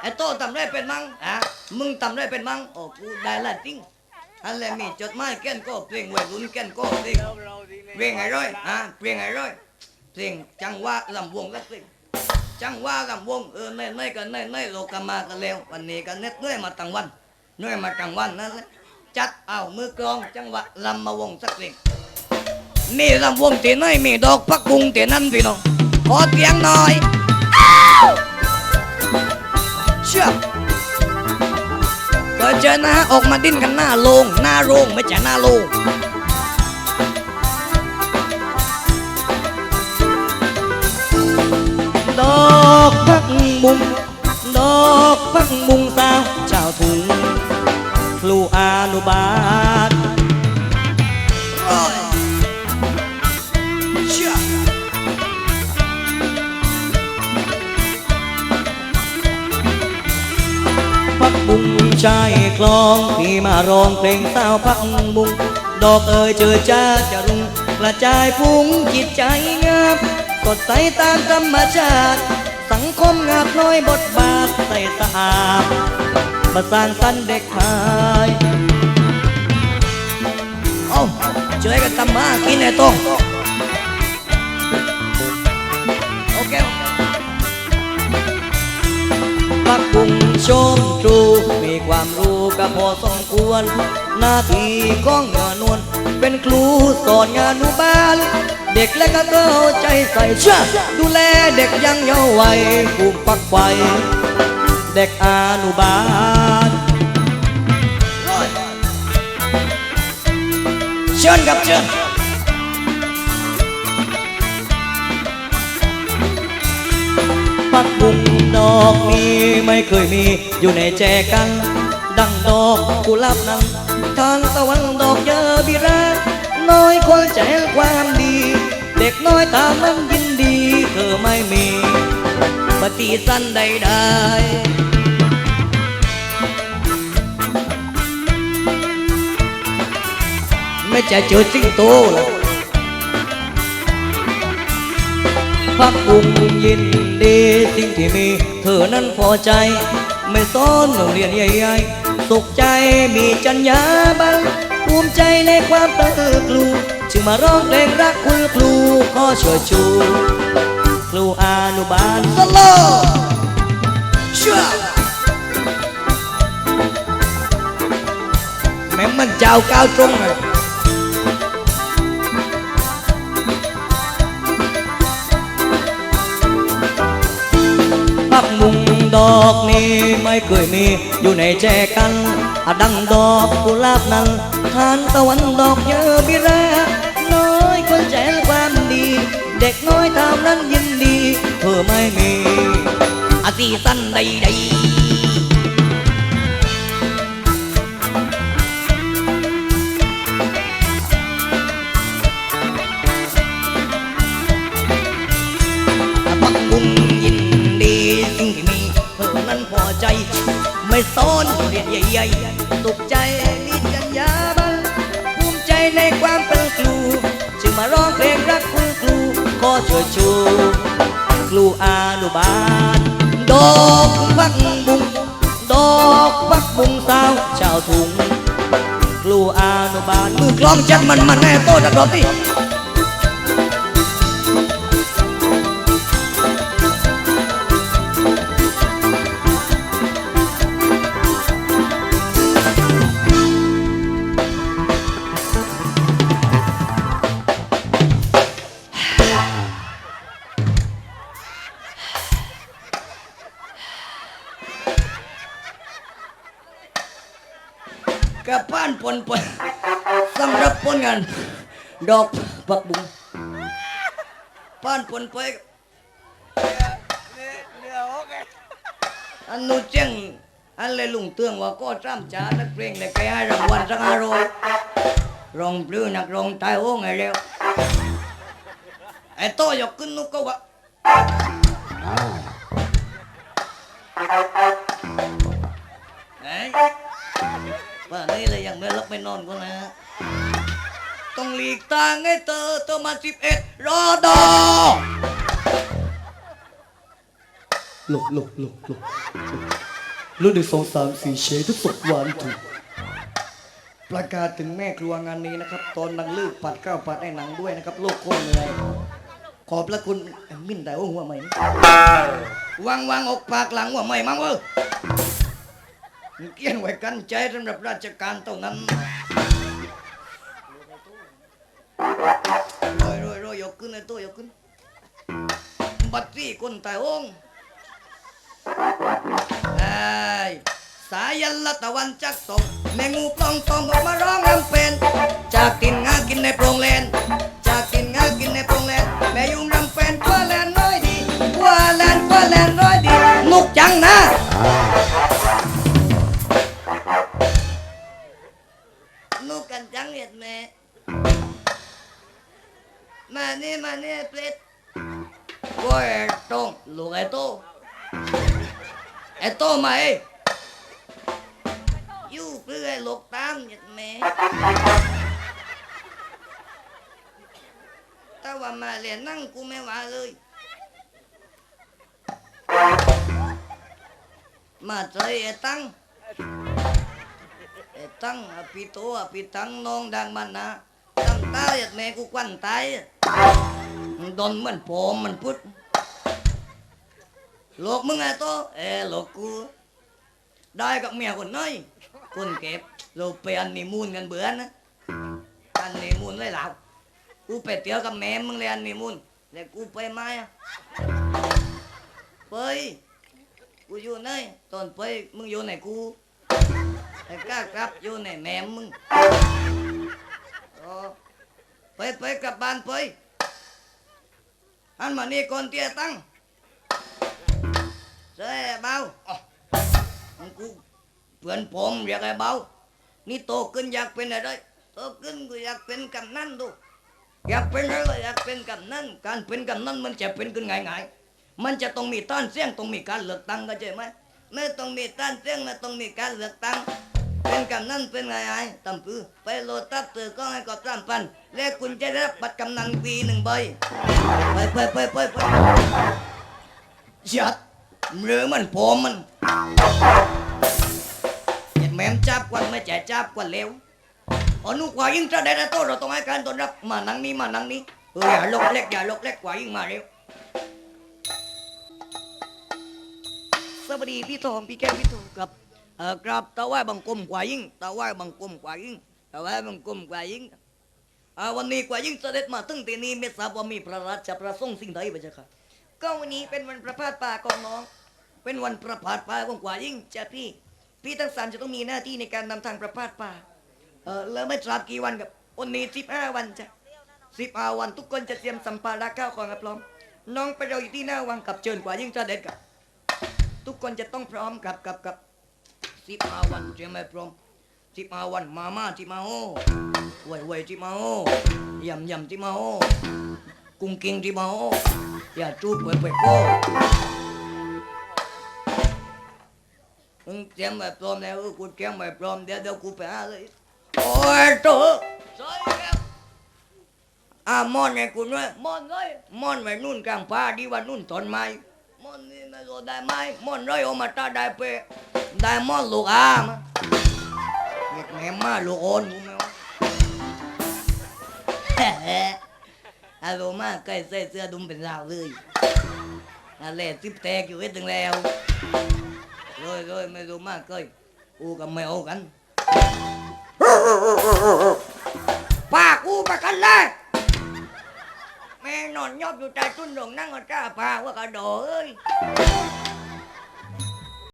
ไอ้โตทำได้เป็นมั้งอะมึงทำได้เป็นมั้งโอ้กูได้ละจริงอันแหละมีจดหมายแก่นก็เพลงวัยรุ่นแก่นก็เพลงเพลงไอ้ร้อยอะเพลงไอ้ร้อยเพลงจังหวะลำวงสักเพลงจังหวะลำวงเออในในกันในในโลกมากันแล้ววันนี้กันเน็ตเนื่อยมาตั้งวันเนื่อยมาตั้งวันนั่นแหละจัดเอามือกลองจังหวะลำมาวงสักเพลงมีลำวงที่ไหนมีดอกพักบุงที่นั่นพี่น้องขอเสียงหน่อยอ้าว ชื่อก็เจอนะฮะออกมาดิ้นกันหน้าโลงหน้าโรงไม่ใช่หน้าโลงดอกพักบุงดอกพักบุงสาวเจ้าถุงครูอนุบาล ชายคลองที่มาร้องเพลงสาวพักบุงดอกเอ่ยเจอจ้าจะรุ่งกระจายฟุ้งจิตใจงามสดใสตามธรรมชาติ สังคมงาบน้อยบทบาทใส่สะอาดประสานสันเด็กหายเอ้าช่วยกันทำมากินไอ้โต้งโอเคพักบุงชมครูมี ความรู้ก็พอสมควร หน้าที่ของเงานวลเป็นครูสอนงานอนุบาล เด็กและก็เข้าใจใส่เชื่อดูแลเด็กยังเยาว์วัยภูมิปักไฟเด็กอนุบาลเชิญครับเชิญ ปักบุงดอกนี้ไม่เคยมีอยู่ในแจกัน ดังดอกกุหลาบนั้น ทางตะวันดอกเยอะบิราน้อยคนแจกความดี เด็กน้อยตามนั้นยินดี เธอไม่มีปฏิสันใดๆไม่จะเจอสิงโตหร พักบุงยินดีสิ่งที่มี เธอนั้นพอใจ ไม่ซ้อนโรงเรียนใหญ่ๆสุขใจมีจัญญาบันภูมิใจในความตั้งครูจึงมาร้องเพลงรักคุณครูขอเชิญชูครูอนุบาลสโลชื่อแม่มันเจ้าก้าวตรงเลย อกนี้ไม่เคยมีอยู่ในแจกันอดังดอกกุหลาบนั้นทานตะวันดอกเยอะบิราน้อยคนแจกความดี เด็กน้อยทำนั้นยินดี เธอไม่มีอาซีสันใดๆ ไม่ซ้อนเรียนใหญ่ๆตกใจมีจัญญาบันภูมิใจในความเป็นครู จึงมาร้องเพลงรักคุณครูขอช่วยชูครูอนุบาล ดอกพักบุงดอกพักบุงสาวชาวทุ่งครูอนุบาลมือกลองจัดมันมันแน่โตจากรถที่ ป้านปนปนสำหรับผลงานดอกผักบุ้งป้านปนไปอันนู้นเจ้งอันเลยลุงเตืองว่าก็จ้ำจ้านักเพลงเลยแกให้รางวัลสักห้าร้อยรองปลื้อนักร้องตายโอ้ไงเร็วไอ้โตยกขึ้นนุกก็ว่าไอ้ ว่านี่เลยยังไม่รับไม่นอนก็นะต้องหลีกทางให้เธอเธอมาสิบเอ็ดรอดอหลบหลบหลบหลบรุ่นหนึ่งสองสามสี่เชทุกศพหวานถูกประกาศถึงแม่ครัวงานนี้นะครับ ตอนนังลืกปัดข้าวปัดให้หนังด้วยนะครับ โลกโคตรเหนื่อยขอบพระคุณแอมมินแต่ว่าหัวใหม่นี่วางวางอกปากหลังว่าไม่มั้งเว้ย เกี่ยนไว้กันใจสำหรับราชการเท่านั้นโรยโรยโรยยกขึ้นไอ้ตัวยกขึ้น บัตรที่คนตายองไอ้สายันละตะวันจักตกแมงงูปลองตองออกมาร้องรำเป็น จากกินงากินในโปรงเลน นี่มานี่เปรตโอ้ยไอ้ต้งลูกไอ้โต้ไอ้โต้มาเอ้ยู่เพื่อลูกตามหยัดแม่แต่ว่ามาเรียนนั่งกูไม่ว่าเลย มาเจอไอ้ตั้งไอ้ตั้งอภิโตอภิตังน้องดังมันนะตั้งต แม่กูควันตายมันโดนเหมือนผมมันพุดโลกมึงไงโตเออโลกกู ได้กับเมียคนน้อยคนเก็บเราไปอันนีมูนกันเบื่อนะอันนีมูนเลยหล่ากูไปเที่ยวกับแม่มึงเลยอันนีมูนแล้วกูไปไหมอะไปกูอยู่ไหนตอนไปมึงอยู่ไหนกูไอ้กล้ากลับอยู่ไหนแม่มึงอ๋อ ไปไปกลับบ้านไปอันมานี่ก่อนเตี้ยตั้งเจ้เบาอ๋อมันกูเพื่อนผมเรียกไอ้เบานี่โตขึ้นอยากเป็นอะไรโตขึ้นกูอยากเป็นกำนันดูอยากเป็นอะไรอยากเป็นกำนันการเป็นกำนันมันจะเป็นขึ้นง่ายๆมันจะต้องมีต้านเสียงต้องมีการเลือกตั้งก็ใช่ไหมไม่ต้องมีต้านเสียงไม่ต้องมีการเลือกตั้ง เป็นกำนันเป็นไงไอ้ตำปือไปโลตัสเตือก็ให้กอดสามพันแล้วคุณจะได้รับบัตรกำนันฟรีหนึ่งใบไปไปไปไปไปยัดหรือมันผมมันเห็นแม่มจับกวนไม่แจจับกวนเร็วอนุกว่ายิ่งจะได้ได้โตเราต้องให้การต้อนรับมานั่งนี้มานั่งนี้เอออย่าลกเล็กอย่าลกเล็กกว่ายิ่งมาเร็วสวัสดีพี่ทองพี่แก้วพี่ทองครับ เออครับตะไหว้บังกลมกว่ายิ่งตะไหว้บังกลมกว่ายิ่งตะไหว้บังกลมกว่ายิ่งอ่าวันนี้กว่ายิ่งเสด็จมาตึงที่นี้ไม่ทราบว่ามีพระราชประสงค์สิ่งใดไปจ้ะค่ะก็วันนี้เป็นวันประพาสป่าของน้อง เป็นวันประพาสป่าของกว่ายิ่งจ้ะพี่ พี่ทั้งสามจะต้องมีหน้าที่ในการนำทางประพาสป่าเออแล้วไม่ทราบกี่วันกับวันนี้สิบห้าวันจ้ะสิบห้าวันทุกคนจะเตรียมสัมภาระข้าวของพร้อม น้องไปรออยู่ที่หน้าวังกับเชิญกว่ายิ่งเสด็จกับ ทุกคนจะต้องพร้อมกับกับกับ สิบห้าวันเตรียมให้พร้อมสิบห้าวันมาม่าที่มาโอเว่ยเว่ยที่มาโอยำยำที่มาโอกุ้งกิ้งที่มาโออย่าจูบเว่ยเว่ยโก้มึงเตรียมแบบพร้อมแล้วเออกูเตรียมแบบพร้อมเดี๋ยวเดี๋ยวกูไปหาเลยโอ้ยโตสวยครับอ่ามอนไงคุณด้วยมอนเลยมอนไปนู่นกลางป่าดีว่านู่นต้นไม้ มอนนี่ไม่รู้ได้ไหมมอนเลยออกมาตาได้เปะได้มอนลูกอามาเด็กแม่มาลูกโอนกูไม่ว่าอารมณ์มากใกล้ใส่เสื้อดุมเป็นราวเลยอะไรซิบแตกอยู่ไอ้ถึงแล้วเลยเลยไม่รู้มากเกยกูกับไม่เอกันปากูไปกันเลย ม่นอนยอบอยู่ใต้ต้นดงนั่งก็จ้าพาว่ากระโดดเอ้ย